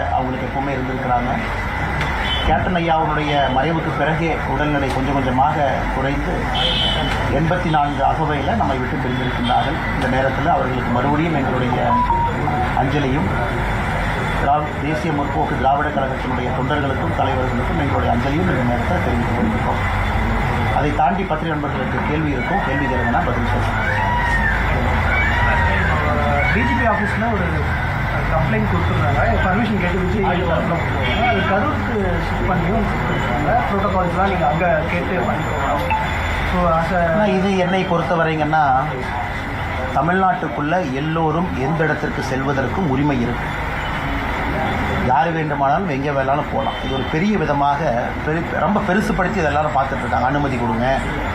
அவங்களுக்கு எப்பவுமே இருந்திருக்கிறாங்க. கேப்டன் ஐயாவுடைய மறைவுக்கு பிறகே உடல்நிலை கொஞ்சம் கொஞ்சமாக குறைந்து எண்பத்தி நான்கு அகவையில் நம்மை விட்டு பிரிந்திருக்கின்றார்கள். இந்த நேரத்தில் அவர்களுக்கு மறுபடியும் எங்களுடைய அஞ்சலியும் தேசிய முற்போக்கு திராவிட கழகத்தினுடைய தொண்டர்களுக்கும் தலைவர்களுக்கும் எங்களுடைய அஞ்சலியும் இந்த நேரத்தில் தெரிவித்துக் கொண்டிருக்கோம் அதை தாண்டி பத்திரிகை நண்பர்களுக்கு கேள்வி இருக்கும். கேள்வி கேளுங்கன்னா பதில் சொல்லுங்கள் டிஜிபி ஆஃபீஸில் ஒரு கம்ப்ளைண்ட் கொடுத்துருந்தாங்க. பர்மிஷன் கேட்டு கொடுத்துருக்காங்க அது கரூருக்கு ஷிஃப்ட் பண்ணியும் கொடுத்துருக்காங்க ப்ரோட்டோகால்ஸ்லாம் நீங்கள் அங்கே கேட்டு பண்ணிக்கோங்க ஸோ இது என்னை பொறுத்தவரைங்கன்னா தமிழ்நாட்டுக்குள்ள எல்லோரும் எந்த இடத்திற்கு செல்வதற்கும் உரிமை இருக்கு. யார் வேண்டுமானாலும் எங்கே வேணாலும் போகலாம் இது ஒரு பெரிய விதமாக பெரு ரொம்ப பெருசுப்படுத்தி இதை எல்லாரும் பார்த்துட்டு இருக்காங்க. அனுமதி கொடுங்க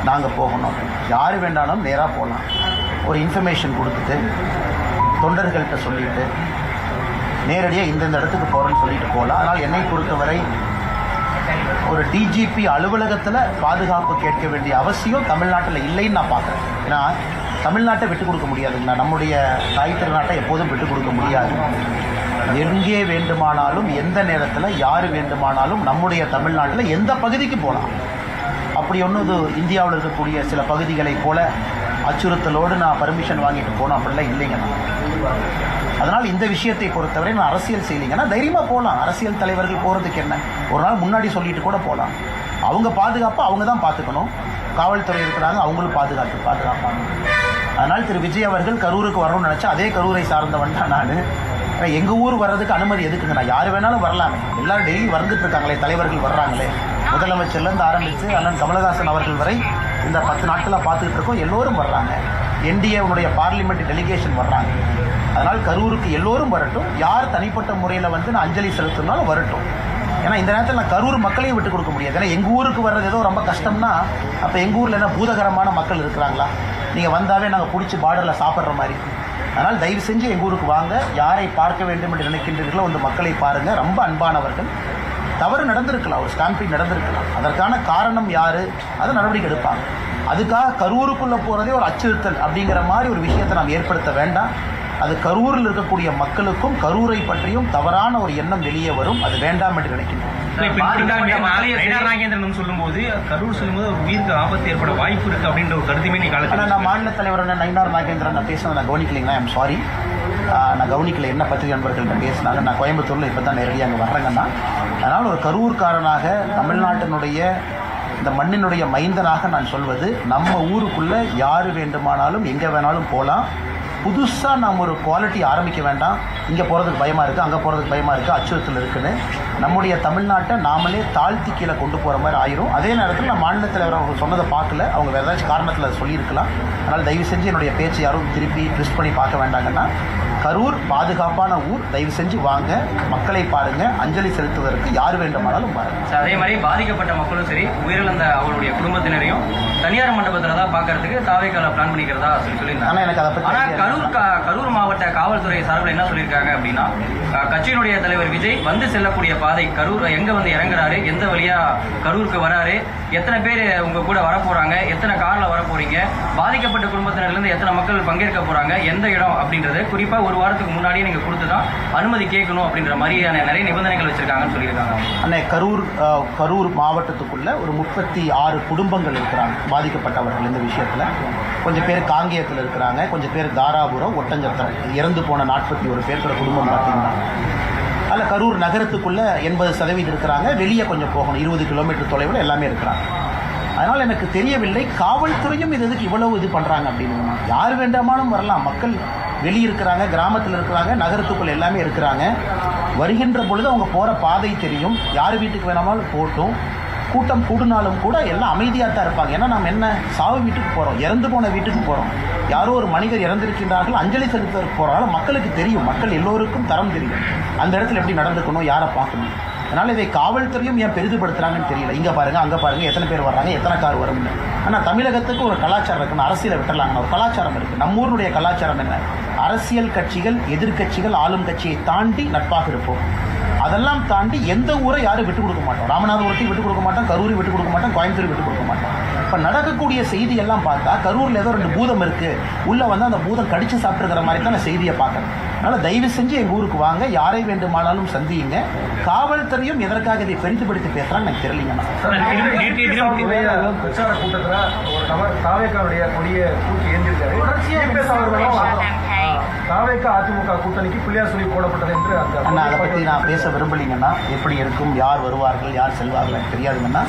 நாங்கள் போகணும். யார் வேண்டாலும் நேராக போகலாம் ஒரு இன்ஃபர்மேஷன் கொடுத்துட்டு தொண்டர்கள்ட்ட சொல்லிட்டு நேரடியாக இந்தந்த இடத்துக்கு போகிறேன்னு சொல்லிட்டு போகலாம் ஆனால் என்னை பொறுத்தவரை ஒரு டிஜிபி அலுவலகத்தில் பாதுகாப்பு கேட்க வேண்டிய அவசியம் தமிழ்நாட்டில் இல்லைன்னு நான் பார்க்குறேன். ஏன்னா தமிழ்நாட்டை விட்டு கொடுக்க முடியாதுங்களா நம்முடைய தாய் திருநாட்டை எப்போதும் விட்டு கொடுக்க முடியாது. எங்கே வேண்டுமானாலும் எந்த நேரத்தில் யார் வேண்டுமானாலும் நம்முடைய தமிழ்நாட்டில் எந்த பகுதிக்கு போகலாம். அப்படி ஒன்று இது இந்தியாவில் இருக்கக்கூடிய சில பகுதிகளைப் போல அச்சுறுத்தலோடு நான் பர்மிஷன் வாங்கிட்டு போனோம் அப்படிலாம் இல்லைங்கண்ணா அதனால் இந்த விஷயத்தை பொறுத்தவரை நான் அரசியல் செய்யலைங்கன்னா தைரியமாக போகலாம். அரசியல் தலைவர்கள் போகிறதுக்கு என்ன? ஒரு நாள் முன்னாடி சொல்லிட்டு கூட போகலாம். அவங்க பாதுகாப்பாக அவங்க தான் பார்த்துக்கணும். காவல்துறை இருக்கிறாங்க அவங்களும் பாதுகாத்து பாதுகாப்பாங்க. அதனால் திரு. விஜய் அவர்கள் கரூருக்கு வரணும்னு நினச்சா அதே கரூரை சார்ந்தவன் தான் நான். எங்கள் ஊர் வர்றதுக்கு அனுமதி எதுக்குங்க? நான் யார் வேணாலும் வரலாமே. எல்லாரும் டெய்லி வந்துட்டு இருக்காங்களே தலைவர்கள் வர்றாங்களே. முதலமைச்சர்லேருந்து ஆரம்பித்து அண்ணன் கமலஹாசன் அவர்கள் வரை இந்த பத்து நாட்களாக பார்த்துக்கிட்டு இருக்கோம். எல்லோரும் வர்றாங்க. என்டிஏவுடைய பார்லிமெண்ட் டெலிகேஷன் வர்றாங்க. அதனால் கரூருக்கு எல்லோரும் வரட்டும். யார் தனிப்பட்ட முறையில் வந்து நான் அஞ்சலி செலுத்தினாலும் வரட்டும். ஏன்னா இந்த நேரத்தில் நான் கரூர் மக்களையும் விட்டு கொடுக்க முடியாது. ஏன்னா எங்கள் ஊருக்கு வர்றது ஏதோ ரொம்ப கஷ்டம்னா அப்போ எங்கள் ஊரில் என்ன பூதகரமான மக்கள் இருக்கிறாங்களா? நீங்கள் வந்தாவே நாங்கள் பிடிச்சி பார்டரில் சாப்பிட்ற மாதிரி. அதனால் தயவு செஞ்சு எங்கள் ஊருக்கு வாங்க. யாரை பார்க்க வேண்டும் என்று நினைக்கின்றீர்களோ அந்த மக்களை பாருங்கள் ரொம்ப அன்பானவர்கள். தவறு நடந்திருக்கலாம் ஒரு ஸ்டாம்பிங் நடந்திருக்கலாம். அதற்கான காரணம் யார்? அதை நடவடிக்கை எடுப்பாங்க. அதுக்காக கரூருக்குள்ளே போகிறதே ஒரு அச்சுறுத்தல் அப்படிங்கிற மாதிரி ஒரு விஷயத்தை நாம் ஏற்படுத்த வேண்டாம். அது கரூரில் இருக்கக்கூடிய மக்களுக்கும் கரூரை பற்றியும் தவறான ஒரு எண்ணம் வெளியே வரும். அது வேண்டாம் என்று நினைக்கின்றேன் நயினார் நாகேந்திரன் சொல்லும்போது கரூர் சொல்லும்போது ஒரு உயிருக்கு ஆபத்து ஏற்பட வாய்ப்பு இருக்கு அப்படின்ற ஒரு கருத்துமே நீ ஆனால் நான் மாநில தலைவர் நயினார் நாகேந்திரன் பேசினதை நான் கவனிக்கலைங்களா? ஐம் சாரி நான் கவனிக்கல என்ன பத்திரிகை நண்பர்கள்ட்ட பேசினாங்க. நான் கோயம்புத்தூரில் இப்போ தான் நேரடியாக அங்கே வர்றேங்கன்னா அதனால் ஒரு கரூர்காரனாக தமிழ்நாட்டினுடைய இந்த மண்ணினுடைய மைந்தனாக நான் சொல்வது நம்ம ஊருக்குள்ளே யார் வேண்டுமானாலும் எங்கே வேணாலும் போகலாம் புதுசாக நாம் ஒரு குவாலிட்டி ஆரம்பிக்க வேண்டாம். இங்கே போகிறதுக்கு பயமாக இருக்குது அங்கே போகிறதுக்கு பயமாக இருக்குது அச்சுறுத்தல் இருக்குன்னு. நம்முடைய தமிழ்நாட்டை நாமளே தாழ்த்தி கீழே கொண்டு போகிற மாதிரி ஆயிரும். அதே நேரத்தில் நான் மாநில தலைவர் அவங்க சொன்னதை பார்க்கல. அவங்க வேறு ஏதாச்சும் காரணத்தில் அதை சொல்லியிருக்கலாம். அதனால் தயவு செஞ்சு என்னுடைய பேச்சு யாரும் திருப்பி ட்விஸ்ட் பண்ணி பார்க்க வேண்டாங்கன்னா கரூர் பாதுகாப்பான ஊர் தயவு செஞ்சு வாங்க. மக்களை பாருங்கள் அஞ்சலி செலுத்துவதற்கு யார் வேண்டுமானாலும் பாருங்கள் அதே மாதிரி பாதிக்கப்பட்ட மக்களும் சரி உயிரிழந்த அவருடைய குடும்பத்தினரையும் தனியார் மண்டபத்தில் தான் பார்க்கறதுக்கு தாவேக்கால பிளான் பண்ணிக்கிறதா சொல்லி சொல்லியிருந்தாங்க. ஆனால் எனக்கு அதை பற்றி கரூர் கரூர் மாவட்ட காவல்துறை சார்பில் என்ன சொல்லியிருக்காங்க அப்படின்னா கட்சியினுடைய தலைவர் விஜய் வந்து செல்லக்கூடிய பாதை கரூர் எங்க வந்து இறங்குறாரு எந்த வழியா கரூருக்கு வராரு எத்தனை பேர் உங்க கூட வர போறாங்க எத்தனை கார்ல வர போறீங்க பாதிக்கப்பட்ட குடும்பத்தினர்ல இருந்து எத்தனை மக்கள் பங்கேற்க போறாங்க எந்த இடம் அப்படின்றது குறிப்பா ஒரு வாரத்துக்கு முன்னாடியே நீங்க கொடுத்துதான் அனுமதி கேட்கணும் அப்படின்ற மாதிரியான நிறைய நிபந்தனைகள் வச்சிருக்காங்கன்னு சொல்லியிருக்காங்க. அண்ணே கரூர் கரூர் மாவட்டத்துக்குள்ள ஒரு முப்பத்தி ஆறு குடும்பங்கள் இருக்கிறாங்க பாதிக்கப்பட்டவர்கள் இந்த விஷயத்தில். கொஞ்சம் பேர் காங்கேயத்தில் இருக்கிறாங்க கொஞ்சம் பேர் தாராபுரம் ஒட்டஞ்சத்திரம் இறந்து போன நாற்பத்தி ஒரு பேர்கிற குடும்பம் பார்த்தீங்கன்னா அதில் கரூர் நகரத்துக்குள்ள எண்பது சதவீதம் இருக்கிறாங்க வெளியே கொஞ்சம் போகணும் இருபது கிலோமீட்டர் தொலைவில் எல்லாமே இருக்கிறாங்க. அதனால் எனக்கு தெரியவில்லை காவல்துறையும் இது எதுக்கு இவ்வளவு இது பண்ணுறாங்க அப்படின்னு. யார் வேண்டாமாலும் வரலாம் மக்கள் வெளியே இருக்கிறாங்க கிராமத்தில் இருக்கிறாங்க நகரத்துக்குள்ள எல்லாமே இருக்கிறாங்க. வருகின்ற பொழுது அவங்க போகிற பாதை தெரியும். யார் வீட்டுக்கு வேணாலும் போட்டும். கூட்டம் கூடுனாலும் கூட எல்லாம் அமைதியாக தான் இருப்பாங்க. ஏன்னா நம்ம என்ன? சாவு வீட்டுக்கு போகிறோம் இறந்து போன வீட்டுக்கு போகிறோம் யாரோ ஒரு மனிதர் இறந்திருக்கின்றார்கள். அஞ்சலி செலுத்துவதற்கு போகிறனால மக்களுக்கு தெரியும். மக்கள் எல்லோருக்கும் தரம் தெரியும். அந்த இடத்துல எப்படி நடந்துக்கணும் யாரை பார்க்கணும்? அதனால் இதை காவல்துறையும் ஏன் பெரிதுபடுத்துகிறாங்கன்னு தெரியல. இங்கே பாருங்கள் அங்கே பாருங்கள் எத்தனை பேர் வர்றாங்க எத்தனை கார் வரும்னு. ஆனால் தமிழகத்துக்கு ஒரு கலாச்சாரம் இருக்குன்னு அரசியலை விட்டுறலாங்கண்ணா ஒரு கலாச்சாரம் இருக்குது நம்ம ஊருடைய கலாச்சாரம் என்ன? அரசியல் கட்சிகள் எதிர்க்கட்சிகள் ஆளும் கட்சியை தாண்டி நட்பாக இருப்போம். அதெல்லாம் தாண்டி எந்த ஊரை யாரும் விட்டு கொடுக்க மாட்டோம். ராமநாதபுரத்தையும் விட்டு கொடுக்க மாட்டோம் கரூரை விட்டு கொடுக்க மாட்டோம் கோயம்புத்தூர் விட்டு கொடுக்க மாட்டோம். இப்போ நடக்கக்கூடிய செய்தி எல்லாம் பார்த்தா கரூரில் ஏதோ ரெண்டு பூதம் இருக்குது உள்ளே வந்து அந்த பூதம் கடிச்சு சாப்பிட்டுருக்கிற மாதிரி தான் நான் செய்தியை பார்க்குறேன். அதனால் தயவு செஞ்சு எங்கள் ஊருக்கு வாங்க. யாரை வேண்டுமானாலும் சந்தியுங்க. காவல்துறையும் எதற்காக இதை பெரிதுபடுத்தி பேசுகிறாங்க எனக்கு தெரியலங்கண்ணா பிரச்சார கூட்டத்துல ஒரு நபர் தாவேக்காவுடைய கொடிய தூக்கி ஏந்திருக்காரு இபிஎஸ் அதிமுக கூட்டணிக்கு பிள்ளையார் சொல்லி போடப்பட்டது என்று அண்ணா அதை பற்றி நான் பேச விரும்பலீங்கன்னா எப்படி இருக்கும் யார் வருவார்கள் யார் செல்வார்கள் எனக்கு தெரியாதுங்கன்னா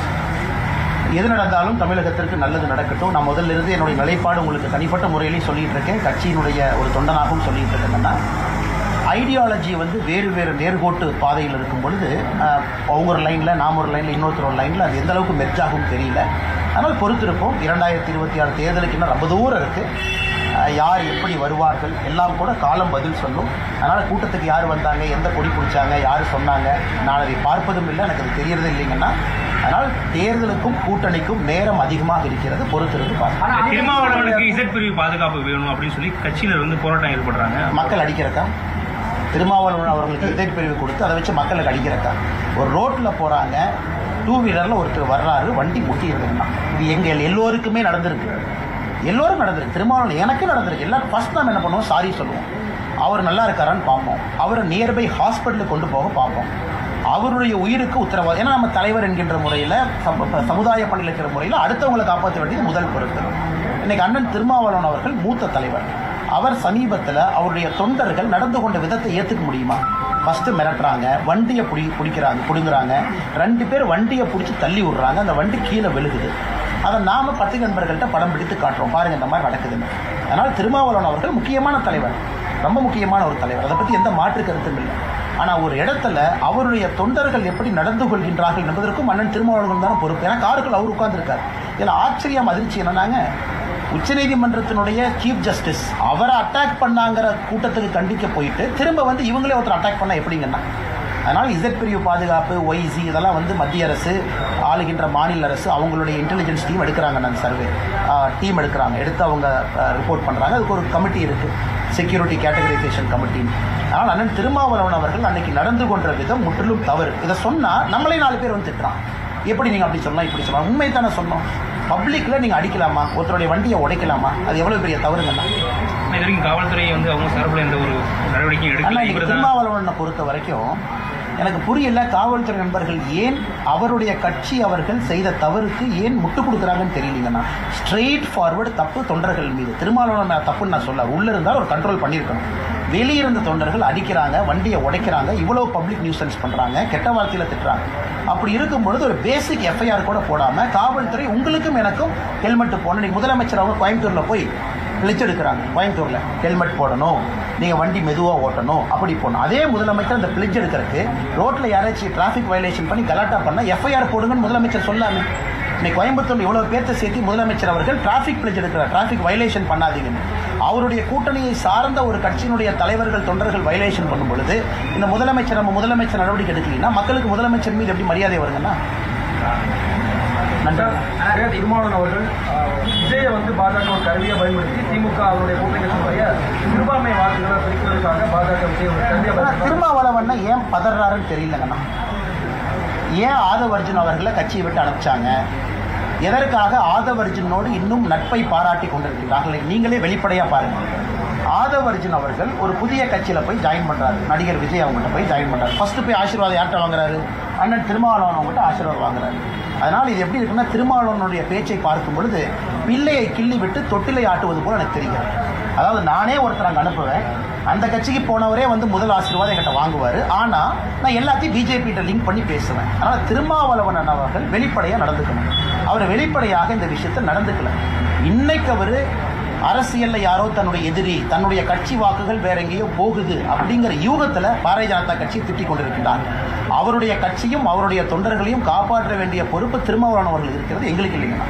எது நடந்தாலும் தமிழகத்திற்கு நல்லது நடக்கட்டும். நான் முதல்ல இருந்து என்னுடைய நிலைப்பாடு உங்களுக்கு தனிப்பட்ட முறையிலையும் சொல்லிட்டு இருக்கேன். கட்சியினுடைய ஒரு தொண்டனாகவும் சொல்லிட்டு இருக்கேங்கன்னா ஐடியாலஜி வந்து வேறு வேறு நேர்கோட்டு பாதையில் இருக்கும் பொழுது அவங்க ஒரு லைனில் நாம் ஒரு லைனில் இன்னொருத்தர் ஒரு லைனில் அது எந்த அளவுக்கு மெர்ஜாகும் தெரியல. அதனால் பொறுத்திருப்போம். இரண்டாயிரத்தி இருபத்தி ஆறு தேர்தலுக்கு இன்னும் ரொம்ப தூரம் இருக்குது யார் எப்படி வருவார்கள் எல்லாம் கூட காலம் பதில் சொல்லும். அதனால் கூட்டத்துக்கு யார் வந்தாங்க எந்த கொடி பிடிச்சாங்க யார் சொன்னாங்க நான் அதை பார்ப்பதும் இல்லை எனக்கு அது தெரியறது இல்லைங்கன்னா அதனால் தேர்தலுக்கும் கூட்டணிக்கும் நேரம் அதிகமாக இருக்கிறது பொறுத்திருந்து பார்க்கலாம் திருமாவளவனுக்கு இசட் பிரிவு பாதுகாப்பு வேணும் அப்படின்னு சொல்லி கட்சியினர் வந்து போராட்டம் ஈடுபடுறாங்க மக்கள் அடிக்கிறக்கா திருமாவளவன் அவர்களுக்கு இதய பிரிவு கொடுத்து அதை வச்சு மக்களுக்கு அடிக்கிறக்கா ஒரு ரோட்டில் போகிறாங்க டூ வீலரில் ஒருத்தர் வர்றாரு வண்டி முட்டி இருக்குன்னா இது எங்கள் எல்லோருக்குமே நடந்திருக்கு. எல்லோரும் நடந்திருக்கு. திருமாவளவன் எனக்கு நடந்திருக்கு. எல்லாரும் ஃபர்ஸ்ட் நம்ம என்ன பண்ணுவோம்? சாரி சொல்லுவோம். அவர் நல்லா இருக்காரான்னு பார்ப்போம். அவரை நியர்பை ஹாஸ்பிட்டலுக்கு கொண்டு போக பார்ப்போம். அவருடைய உயிருக்கு உத்தரவாதம். ஏன்னா நம்ம தலைவர் என்கின்ற முறையில் சம- சமுதாய பணியில் இருக்கிற முறையில் அடுத்தவங்களை காப்பாற்ற வேண்டியது முதல் பொருட்கள் இன்னைக்கு அண்ணன் திருமாவளவன் அவர்கள் மூத்த தலைவர். அவர் சமீபத்தில் அவருடைய தொண்டர்கள் நடந்து கொண்ட விதத்தை ஏற்றுக்க முடியுமா? ஃபஸ்ட்டு மிரட்டுறாங்க. வண்டியை பிடி பிடிக்கிறாங்க பிடுங்குறாங்க. ரெண்டு பேர் வண்டியை பிடிச்சி தள்ளி விடுறாங்க. அந்த வண்டி கீழே விழுகுது. அதை நாம பத்து நண்பர்கள்ட்ட படம் பிடித்து காட்டுறோம். பாருங்க இந்த மாதிரி நடக்குதுன்னு. அதனால் திருமாவளவன் அவர்கள் முக்கியமான தலைவர். ரொம்ப முக்கியமான ஒரு தலைவர். அதை பற்றி எந்த மாற்று கருத்தும் இல்லை. ஆனால் ஒரு இடத்துல அவருடைய தொண்டர்கள் எப்படி நடந்து கொள்கின்றார்கள் என்பதற்கும் அண்ணன் திருமாவளவன் தான் பொறுப்பு. ஏன்னா காருக்குள் அவர் உட்கார்ந்துருக்கார். இதில் ஆச்சரியம் அதிர்ச்சி என்னன்னாங்க? உச்சநீதிமன்றத்தினுடைய சீஃப் ஜஸ்டிஸ் அவரை அட்டாக் பண்ணாங்கிற கூட்டத்துக்கு கண்டிக்க போயிட்டு திரும்ப வந்து இவங்களே ஒருத்தர் அட்டாக் பண்ணால் எப்படிங்கன்னா அதனால் இசட் பிரிவு பாதுகாப்பு ஒய்சி இதெல்லாம் வந்து மத்திய அரசு ஆளுகின்ற மாநில அரசு அவங்களுடைய இன்டெலிஜென்ஸ் டீம் எடுக்கிறாங்க நான் சர்வே டீம் எடுக்கிறாங்க. எடுத்து அவங்க ரிப்போர்ட் பண்ணுறாங்க அதுக்கு ஒரு கமிட்டி இருக்குது செக்யூரிட்டி கேட்டகரைசேஷன் கமிட்டி ஆனால் அண்ணன் திருமாவளவன் அவர்கள் அன்னைக்கு நடந்து கொண்ட விதம் முற்றிலும் தவறு. இதை சொன்னால் நம்மளே நாலு பேர் வந்து திட்டுறான். எப்படி நீங்கள் அப்படி சொல்லலாம் இப்படி சொல்லலாம் உண்மை தானே சொன்னோம் பப்ளிக்கில் நீங்கள் அடிக்கலாமா? ஒருத்தருடைய வண்டியை உடைக்கலாமா? அது எவ்வளோ பெரிய தவறுங்கண்ணா? காவல்துறை வந்து அவங்க சார்பில் எந்த ஒரு நடவடிக்கையும் எடுக்கல இன்னைக்கு பொறுத்த வரைக்கும் எனக்கு புரியல காவல்துறை நண்பர்கள் ஏன் அவருடைய கட்சி அவர்கள் செய்த தவறுக்கு ஏன் முட்டு கொடுக்குறாங்கன்னு தெரியலீங்கன்னா ஸ்ட்ரெயிட் ஃபார்வர்டு தப்பு தொண்டர்கள் மீது. திருமாவளவன் தப்புன்னு நான் சொல்ல உள்ள இருந்தால் ஒரு கண்ட்ரோல் பண்ணியிருக்கணும். வெளியிருந்த தொண்டர்கள் அடிக்கிறாங்க வண்டியை உடைக்கிறாங்க இவ்வளோ பப்ளிக் நியூசன்ஸ் பண்ணுறாங்க கெட்ட வார்த்தையில் திட்டுறாங்க. அப்படி இருக்கும் பொழுது ஒரு பேசிக் எஃப்ஐஆர் கூட போடாமல் காவல்துறை உங்களுக்கும் எனக்கும் ஹெல்மெட் போடணும். இன்னைக்கு முதலமைச்சர் அவங்க கோயம்புத்தூரில் போய் பிளிஞ்செடுக்கிறாங்க கோயம்புத்தூரில் ஹெல்மெட் போடணும். நீங்கள் வண்டி மெதுவாக ஓட்டணும். அப்படி போடணும். அதே முதலமைச்சர் அந்த பிளிச் எடுக்கிறதுக்கு ரோட்டில் யாராச்சும் டிராஃபிக் வயலேஷன் பண்ணி கலாட்டா பண்ணால் எஃப்ஐஆர் போடுங்கன்னு முதலமைச்சர் சொல்லாமே. இன்னைக்கு கோயம்புத்தூர் இவ்வளோ பேர்த்த சேர்த்து முதலமைச்சர் அவர்கள் டிராஃபிக் பிளிச் எடுக்கிறார். டிராஃபிக் வயலேஷன் பண்ணாதீங்கன்னு. அவருடைய கூட்டணியை சார்ந்த ஒரு கட்சியினுடைய தலைவர்கள் தொண்டர்கள் வயலேஷன் பண்ணும் பொழுது இந்த முதலமைச்சர் நம்ம முதலமைச்சர் நடவடிக்கை எடுக்கலைன்னா மக்களுக்கு முதலமைச்சர் மீது எப்படி மரியாதை வருங்கன்னா? திருமாவளவன் அவர்கள் விஜயை வந்து பாஜக ஒரு கருவியை பயன்படுத்தி திமுக அவருடைய கூட்டணி கட்சியினுடைய சிறுபான்மை வாக்குகளை பிரிப்பதற்காக பாஜக விஜய் ஒரு கருவியை ஆனா பயன்படுத்தி திருமாவளவன்னா ஏன் பதறாருன்னு தெரியலங்கண்ணா ஏன் ஆதவர்ஜுன் அவர்களை கட்சியை விட்டு அனுப்பிச்சாங்க? எதற்காக ஆதவர்ஜுனோடு இன்னும் நட்பை பாராட்டி கொண்டிருக்கிறார்கள் நீங்களே வெளிப்படையா பாருங்க. ஆதவர்ஜுன் அவர்கள் ஒரு புதிய கட்சியில் போய் ஜாயின் பண்ணுறாரு நடிகர் விஜய் அவங்ககிட்ட போய் ஜாயின் பண்ணுறாரு ஃபஸ்ட்டு போய் ஆசீர்வாதம் யார்கிட்ட வாங்குறாரு? அண்ணன் திருமாவளவன் அவங்ககிட்ட ஆசீர்வாதம் வாங்குறாரு. அதனால் இது எப்படி இருக்குன்னா திருமாவளவனுடைய பேச்சை பார்க்கும் பொழுது பிள்ளையை கிள்ளி விட்டு தொட்டிலை ஆட்டுவது போல எனக்கு தெரியும் அதாவது நானே ஒருத்தர் அங்கே அனுப்புவேன். அந்த கட்சிக்கு போனவரே வந்து முதல் ஆசீர்வாதம் என்கிட்ட வாங்குவார். ஆனால் நான் எல்லாத்தையும் பிஜேபிகிட்ட லிங்க் பண்ணி பேசுவேன். அதனால் திருமாவளவன் அவர்கள் வெளிப்படையாக நடந்துக்கணும். அவர் வெளிப்படையாக இந்த விஷயத்தை நடந்துக்கல. இன்னைக்கு அவர் அரசியல்ல யாரோ தன்னுடைய எதிரி தன்னுடைய கட்சி வாக்குகள் வேற எங்கேயோ போகுது அப்படிங்கிற யூகத்தில் பாரதிய ஜனதா கட்சி திட்டிக் கொண்டிருக்கிறார் அவருடைய கட்சியும் அவருடைய தொண்டர்களையும் காப்பாற்ற வேண்டிய பொறுப்பு திருமாவளவன் அவர்கள் இருக்கிறது எங்களுக்கு இல்லைங்கண்ணா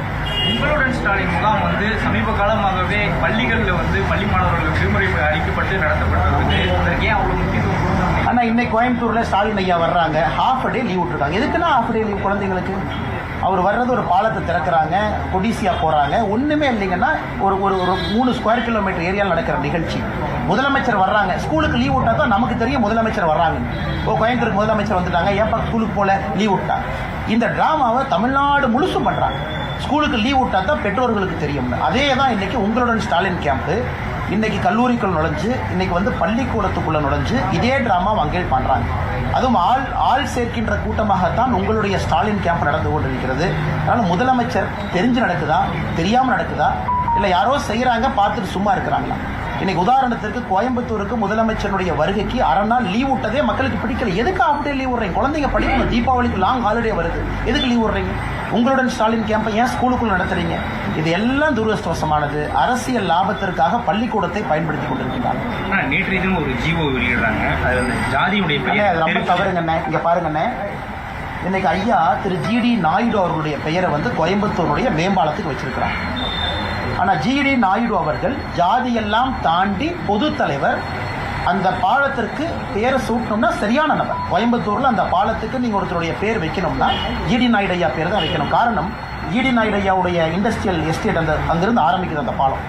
உங்களுடன் ஸ்டாலின் முகாம் வந்து சமீப காலமாகவே பள்ளிகளில் வந்து பள்ளி மாணவர்களுக்கு விடுமுறை அளிக்கப்பட்டு நடத்தப்பட்டிருக்கு அதற்கு ஏன் அவ்வளோ முக்கியத்துவம் கொடுக்கணும்? ஆனால் இன்னைக்கு கோயம்புத்தூரில் ஸ்டாலின் ஐயா வர்றாங்க. ஹாஃப் டே லீவ் விட்டுருக்காங்க. எதுக்குன்னா ஹாஃப் டே லீவ் குழந்தைங்களுக்கு? அவர் வர்றது ஒரு பாலத்தை திறக்கிறாங்க கொடிசியா போகிறாங்க ஒன்றுமே இல்லைங்கன்னா ஒரு ஒரு ஒரு மூணு ஸ்கொயர் கிலோமீட்டர் ஏரியாவில் நடக்கிற நிகழ்ச்சி. முதலமைச்சர் வர்றாங்க. ஸ்கூலுக்கு லீவ் விட்டா தான் நமக்கு தெரியும் முதலமைச்சர் வர்றாங்க. ஓ கோயம்புத்தூருக்கு முதலமைச்சர் வந்துட்டாங்க. ஏப்பா ஸ்கூலுக்கு போல லீவ் விட்டாங்க இந்த ட்ராமாவை தமிழ்நாடு முழுசும் பண்ணுறாங்க ஸ்கூலுக்கு லீவ் விட்டா தான் பெற்றோர்களுக்கு தெரியும். அதே தான் இன்னைக்கு உங்களுடன் ஸ்டாலின் கேம்ப்பு இன்னைக்கு கல்லூரிக்குள் நுழைஞ்சு இன்னைக்கு வந்து பள்ளிக்கூடத்துக்குள்ளே நுழைஞ்சு இதே ட்ராமா அங்கே பண்ணுறாங்க அதுவும் ஆள் ஆள் சேர்க்கின்ற கூட்டமாகத்தான் உங்களுடைய ஸ்டாலின் கேம்ப் நடந்து கொண்டிருக்கிறது. அதனால் முதலமைச்சர் தெரிஞ்சு நடக்குதா? தெரியாமல் நடக்குதா? இல்லை யாரோ செய்கிறாங்க பார்த்துட்டு சும்மா இருக்கிறாங்களா? இன்னைக்கு உதாரணத்திற்கு கோயம்புத்தூருக்கு முதலமைச்சருடைய வருகைக்கு அரை நாள் லீவ் விட்டதே மக்களுக்கு பிடிக்கல. எதுக்கு அப்படியே லீவ் விடுறீங்க? குழந்தைங்க படிக்கணும். தீபாவளிக்கு லாங் ஹாலிடே வருது. எதுக்கு லீவ் விடுறீங்க? உங்களுடன் ஸ்டாலின் கேம்பை ஏன் ஸ்கூலுக்குள்ள நடத்துறீங்க? இது எல்லாம் துரதிருஷ்டவசமானது. அரசியல் லாபத்திற்காக பள்ளிக்கூடத்தை பயன்படுத்தி கொண்டிருக்கிறாங்க நேற்று ஒரு ஜீவோ வெளியிடுறாங்க. ஜாதியுடைய அது ரொம்ப பெயர் தவறுங்கண்ணே இங்க பாருங்கண்ணே. இன்னைக்கு ஐயா திரு ஜிடி நாயுடு அவர்களுடைய பெயரை வந்து கோயம்புத்தூருடைய மேம்பாலத்துக்கு வச்சிருக்கிறாங்க ஆனா ஜிடி நாயுடு அவர்கள் ஜாதியெல்லாம் தாண்டி பொது தலைவர் அந்த பாலத்திற்கு பேரை சூட்டணும்னா சரியான நபர். கோயம்புத்தூர்ல அந்த பாலத்துக்கு நீங்க ஒருத்தருடைய பேர் வைக்கணும்னா ஜிடி நாயுடு ஐயா பேர் தான் வைக்கணும். காரணம் ஈடி நாயுடையாவுடைய இண்டஸ்ட்ரியல் எஸ்டேட் அந்த அங்கிருந்து ஆரம்பிக்குது அந்த பாலம்.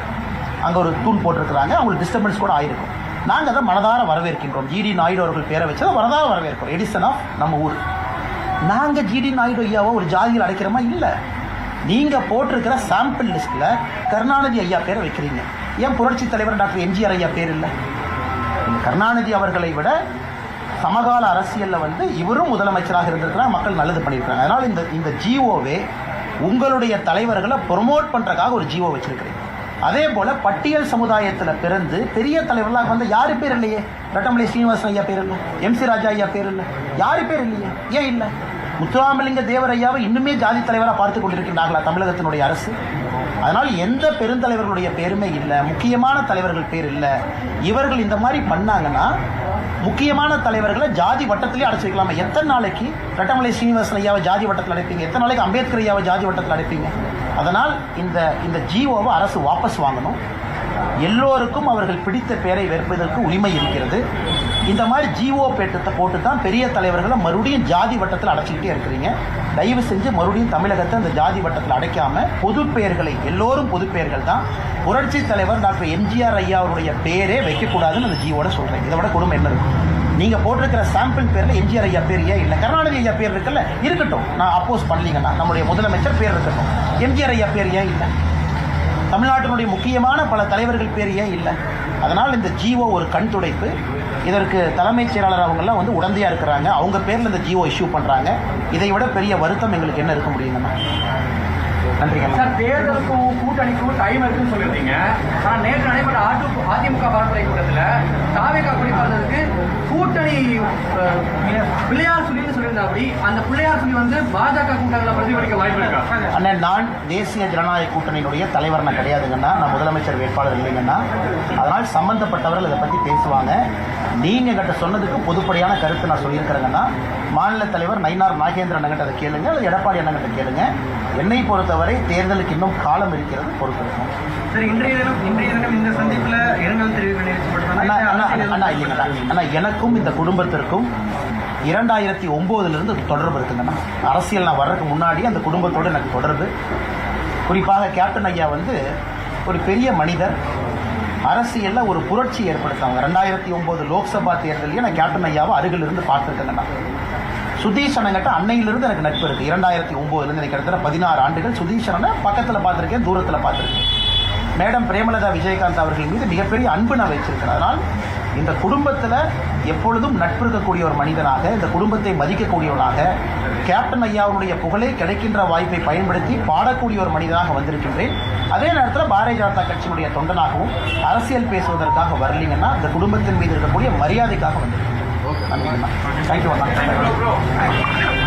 அங்கே ஒரு தூண் போட்டிருக்கிறாங்க அவங்களுக்கு டிஸ்டர்பன்ஸ் கூட ஆயிருக்கும். நாங்கள் அதை மனதார வரவேற்கின்றோம். ஜிடி நாயுடு அவர்கள் பேரை வச்சு அதை மனதார வரவேற்கிறோம். எடிசன் ஆஃப் நம்ம ஊர். நாங்கள் ஜிடி நாயுடு ஐயாவை ஒரு ஜாதியில் அடைக்கிறோமா? இல்லை. நீங்கள் போட்டிருக்கிற சாம்பிள் லிஸ்ட்டில் கருணாநிதி ஐயா பேரை வைக்கிறீங்க. ஏன் புரட்சி தலைவர் டாக்டர் எம்ஜிஆர் ஐயா பேர் இல்லை? கருணாநிதி அவர்களை விட சமகால அரசியலில் வந்து இவரும் முதலமைச்சராக இருந்திருக்கிறார். மக்கள் நல்லது பண்ணியிருக்காங்க அதனால் இந்த இந்த ஜிஓவே உங்களுடைய தலைவர்களை ப்ரொமோட் பண்ணுறக்காக ஒரு ஜிஓ வச்சிருக்கிறீங்க அதே போல பட்டியல் சமுதாயத்தில் பிறந்து பெரிய தலைவர்களாக வந்து யாரு பேர் இல்லையே? ரட்டமலை ஸ்ரீனிவாசன் ஐயா பேர் இல்லை. எம்சி ராஜா ஐயா பேர் இல்லை. யாரு பேர் இல்லையே? ஏன் இல்லை? முத்துராமலிங்க தேவரையாவை இன்னுமே ஜாதி தலைவராக பார்த்து கொண்டிருக்கின்றார்களா தமிழகத்தினுடைய அரசு? அதனால் எந்த பெருந்தலைவர்களுடைய பேருமே இல்லை முக்கியமான தலைவர்கள் பேர் இல்லை. இவர்கள் இந்த மாதிரி பண்ணாங்கன்னா முக்கியமான தலைவர்களை ஜாதி வட்டத்திலே அடைச்சு வைக்கலாமா. எத்தனை நாளைக்கு? ரெட்டமலை சீனிவாசன் ஐயாவை ஜாதி வட்டத்தில் அடைப்பீங்க. எத்தனை நாளைக்கு அம்பேத்கர் ஐயாவை ஜாதி வட்டத்தில் அடைப்பீங்க? அதனால் இந்த இந்த ஜிஓவை அரசு வாபஸ் வாங்கணும். எல்லோருக்கும் அவர்கள் பிடித்த பெயரை வெறுப்பதற்கு உரிமை இருக்கிறது. இந்த மாதிரி ஜிஓ பேட்டத்தை போட்டு தான் பெரிய தலைவர்களை மறுபடியும் ஜாதி வட்டத்தில் அடைச்சிக்கிட்டே இருக்கிறீங்க. தயவு செஞ்சு மறுபடியும் தமிழகத்தை அந்த ஜாதி வட்டத்தில் அடைக்காம பொது பெயர்களை எல்லோரும் பொது பெயர்கள் தான் புரட்சி தலைவர் டாக்டர் எம்ஜிஆர் ஐயா அவருடைய பேரே வைக்கக்கூடாதுன்னு அந்த ஜிஓட சொல்கிறேன் இதை விட கொடுமை என்ன இருக்கும் நீங்கள் போட்டிருக்கிற சாம்பிள் பேரில் எம்ஜிஆர் ஐயா பேர் ஏன் இல்லை? கருணாநிதி ஐயா பேர் இருக்குல்ல? இருக்கட்டும். நான் அப்போஸ் பண்ணலீங்கன்னா நம்முடைய முதலமைச்சர் பேர் இருக்கட்டும். எம்ஜிஆர் ஐயா பேர் ஏன் இல்லை? தமிழ்நாட்டினுடைய முக்கியமான பல தலைவர்கள் பேர் ஏன் இல்லை? அதனால் இந்த ஜிஓ ஒரு கண் துடைப்பு. இதற்கு தலைமைச் செயலாளர் அவங்கெல்லாம் வந்து உடந்தையாக இருக்கிறாங்க. அவங்க பேரில் இந்த ஜிஓ இஷ்யூ பண்ணுறாங்க இதை விட பெரிய வருத்தம் எங்களுக்கு என்ன இருக்க முடியுங்கண்ணா நன்றிங்கண்ணா சார் தேர்தலுக்கும் கூட்டணிக்கும் டைம் இருக்குன்னு சொல்லியிருந்தீங்க. ஆனால் நேற்று நடைபெற்ற அதிமுக பரப்புரை கூட்டத்தில் தாவேகா கொடி கூட்டணி பிள்ளையார் சொல்லின்னு சொல்லியிருந்தாப்படி அந்த பிள்ளையார் சொல்லி வந்து பாஜக கூட்டங்களை பிரதிபலிக்க வாய்ப்பு இருக்கா அண்ணன் நான் தேசிய ஜனநாயக கூட்டணியினுடைய தலைவர் நான் கிடையாதுங்கன்னா நான் முதலமைச்சர் வேட்பாளர் இல்லைங்கன்னா அதனால் சம்பந்தப்பட்டவர்கள் இதை பற்றி பேசுவாங்க. நீங்க கிட்ட சொன்னதுக்கு பொதுப்படையான கருத்து நான் சொல்லியிருக்கிறேங்கன்னா மாநில தலைவர் நயினார் நாகேந்திரன் கிட்ட அதை கேளுங்க. அல்லது எடப்பாடி அண்ணன் கிட்ட கேளுங்க. என்னை பொறுத்தவரை தேர்தலுக்கு இன்னும் காலம் இருக்கிறது பொறுத்திருக்கும். சரி இன்றைய தினம் இன்றைய தினம் இந்த சந்திப்பில் அண்ணா இல்லைங்களா ஆனால் எனக்கும் இந்த குடும்பத்திற்கும் இரண்டாயிரத்தி ஒம்போதுலேருந்து தொடர்பு இருக்குங்கண்ணா. அரசியல் நான் வர்றதுக்கு முன்னாடி அந்த குடும்பத்தோடு எனக்கு தொடர்பு. குறிப்பாக கேப்டன் ஐயா வந்து ஒரு பெரிய மனிதர். அரசியலில் ஒரு புரட்சி ஏற்படுத்தாங்க ரெண்டாயிரத்தி ஒம்பது லோக்சபா தேர்தலையும் நான் கேப்டன் ஐயாவை அருகிலிருந்து பார்த்துருக்கேங்கண்ணா. சுதீஷனங்கிட்ட அன்னையிலிருந்து எனக்கு நட்பு இருக்குது இரண்டாயிரத்தி ஒம்போதுலேருந்து எனக்கு கிட்டத்தட்ட பதினாறு ஆண்டுகள் சுதீஷனை பக்கத்தில் பார்த்துருக்கேன் தூரத்தில் பார்த்துருக்கேன். மேடம் பிரேமலதா விஜயகாந்த் அவர்கள் மீது மிகப்பெரிய அன்பு நான் வச்சிருக்கிறேன் அதனால் இந்த குடும்பத்தில் எப்பொழுதும் நட்பு இருக்கக்கூடிய ஒரு மனிதனாக இந்த குடும்பத்தை மதிக்கக்கூடியவனாக கேப்டன் ஐயாவுடைய புகழே கிடைக்கின்ற வாய்ப்பை பயன்படுத்தி பாடக்கூடிய ஒரு மனிதனாக வந்திருக்கின்றேன். அதே நேரத்தில் பாரதிய ஜனதா கட்சியினுடைய தொண்டனாகவும் அரசியல் பேசுவதற்காக வரலீங்கன்னா இந்த குடும்பத்தின் மீது இருக்கக்கூடிய மரியாதைக்காக வந்திருக்கேன் நன்றிங்கண்ணா தேங்க்யூ அண்ணா